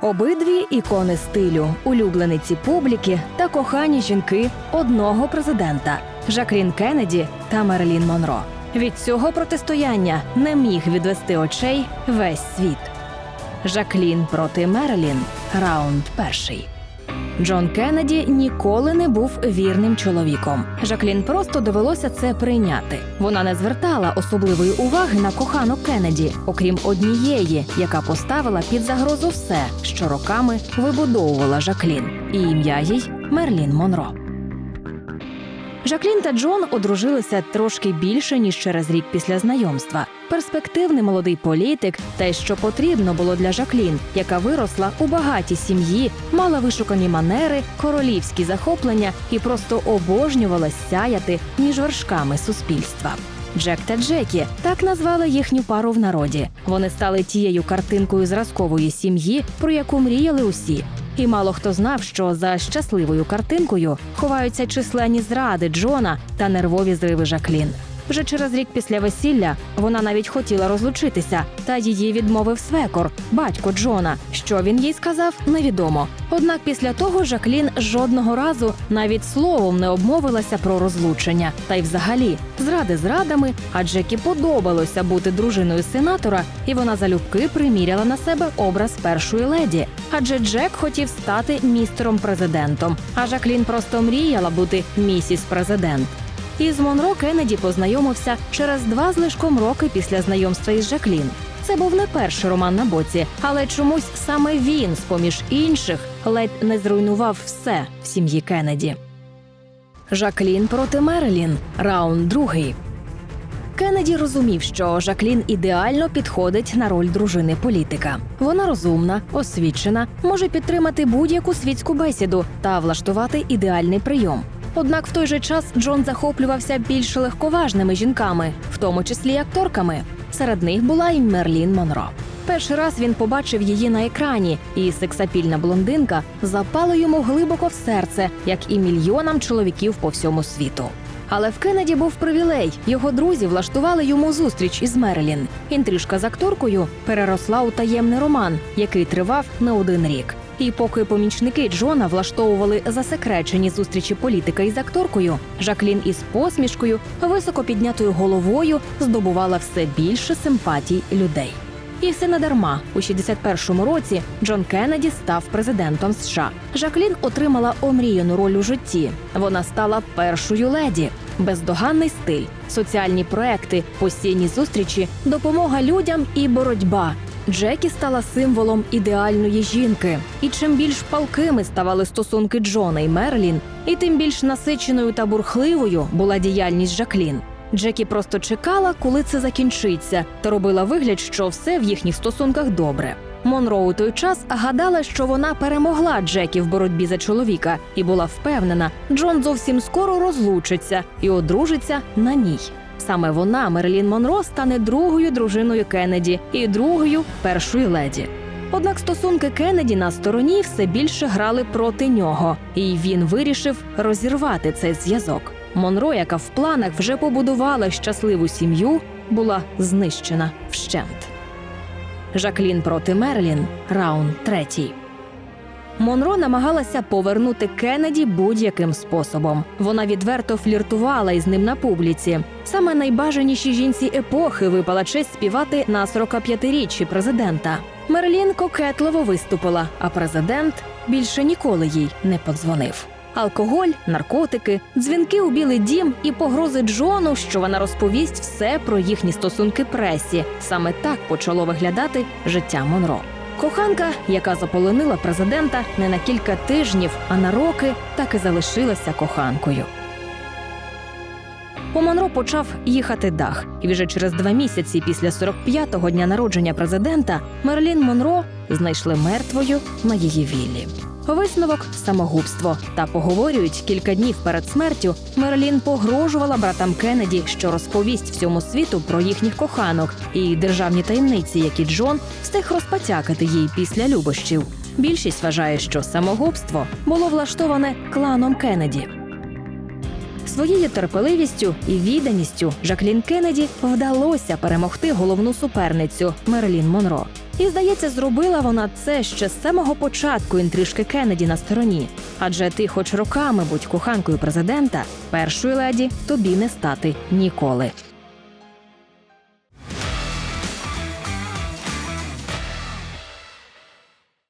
Обидві ікони стилю, улюблениці публіки та кохані жінки одного президента Жаклін Кеннеді та Мерлін Монро. Від цього протистояння не міг відвести очей весь світ. Жаклін проти Мерлін. Раунд перший. Джон Кеннеді ніколи не був вірним чоловіком. Жаклін просто довелося це прийняти. Вона не звертала особливої уваги на кохану Кеннеді, окрім однієї, яка поставила під загрозу все, що роками вибудовувала Жаклін, і ім'я їй Мерлін Монро. Жаклін та Джон одружилися трошки більше ніж через рік після знайомства. Перспективний молодий політик, те, що потрібно було для Жаклін, яка виросла у багатій сім'ї, мала вишукані манери, королівські захоплення і просто обожнювала сяяти між вершками суспільства. Джек та Джекі так назвали їхню пару в народі. Вони стали тією картинкою зразкової сім'ї, про яку мріяли усі. І мало хто знав, що за щасливою картинкою ховаються численні зради Джона та нервові зриви Жаклін. Вже через рік після весілля вона навіть хотіла розлучитися, та її відмовив свекор, батько Джона. Що він їй сказав, невідомо. Однак після того Жаклін жодного разу навіть словом не обмовилася про розлучення. Та й взагалі зради зрадами, а Джекі подобалося бути дружиною сенатора, і вона залюбки приміряла на себе образ першої леді. Адже Джек хотів стати містером президентом, а Жаклін просто мріяла бути місіс президент. Із Монро Кеннеді познайомився через два з лишком роки після знайомства із Жаклін. Це був не перший роман на боці, але чомусь саме він, з поміж інших, ледь не зруйнував все в сім'ї Кеннеді. Жаклін проти Мерлін. Раунд другий. Кеннеді розумів, що Жаклін ідеально підходить на роль дружини політика. Вона розумна, освічена, може підтримати будь-яку світську бесіду та влаштувати ідеальний прийом. Однак в той же час Джон захоплювався більш легковажними жінками, в тому числі й акторками. Серед них була і Мерлін Монро. Перший раз він побачив її на екрані, і сексапільна блондинка запала йому глибоко в серце, як і мільйонам чоловіків по всьому світу. Але в Кеннеді був привілей. Його друзі влаштували йому зустріч із Мерлін. Інтрижка з акторкою переросла у таємний роман, який тривав не один рік. І поки помічники Джона влаштовували засекречені зустрічі політика із акторкою, Жаклін із посмішкою, високо піднятою головою здобувала все більше симпатій людей. І все не дарма. У 61-му році Джон Кеннеді став президентом США. Жаклін отримала омріяну роль у житті. Вона стала першою леді. Бездоганний стиль, соціальні проекти, постійні зустрічі, допомога людям і боротьба. Джекі стала символом ідеальної жінки. І чим більш палкими ставали стосунки Джона і Мерлін, і тим більш насиченою та бурхливою була діяльність Жаклін. Джекі просто чекала, коли це закінчиться, та робила вигляд, що все в їхніх стосунках добре. Монро у той час гадала, що вона перемогла Джекі в боротьбі за чоловіка, і була впевнена, Джон зовсім скоро розлучиться і одружиться на ній. Саме вона, Мерлін Монро, стане другою дружиною Кеннеді і другою першою леді. Однак стосунки Кеннеді на стороні все більше грали проти нього, і він вирішив розірвати цей зв'язок. Монро, яка в планах вже побудувала щасливу сім'ю, була знищена вщент. Жаклін проти Мерлін. Раунд третій. Монро намагалася повернути Кеннеді будь-яким способом. Вона відверто фліртувала із ним на публіці. Саме найбажанішій жінці епохи випала честь співати на 45-річчі президента. Мерлін кокетливо виступила, а президент більше ніколи їй не подзвонив. Алкоголь, наркотики, дзвінки у Білий дім і погрози Джону, що вона розповість все про їхні стосунки пресі. Саме так почало виглядати життя Монро. Коханка, яка заполонила президента не на кілька тижнів, а на роки, так і залишилася коханкою. У Монро почав їхати дах, і вже через два місяці після 45-го дня народження президента Мерлін Монро знайшли мертвою на її віллі. Висновок самогубство. Та поговорюють кілька днів перед смертю. Мерлін погрожувала братам Кеннеді, що розповість всьому світу про їхніх коханок і державні таємниці, які Джон встиг розпотякати їй після любощів. Більшість вважає, що самогубство було влаштоване кланом Кеннеді. Своєю терпеливістю і відданістю Жаклін Кеннеді вдалося перемогти головну суперницю Мерлін Монро. І здається, зробила вона це ще з самого початку інтрижки Кеннеді на стороні. Адже ти, хоч роками будь коханкою президента, першою леді тобі не стати ніколи.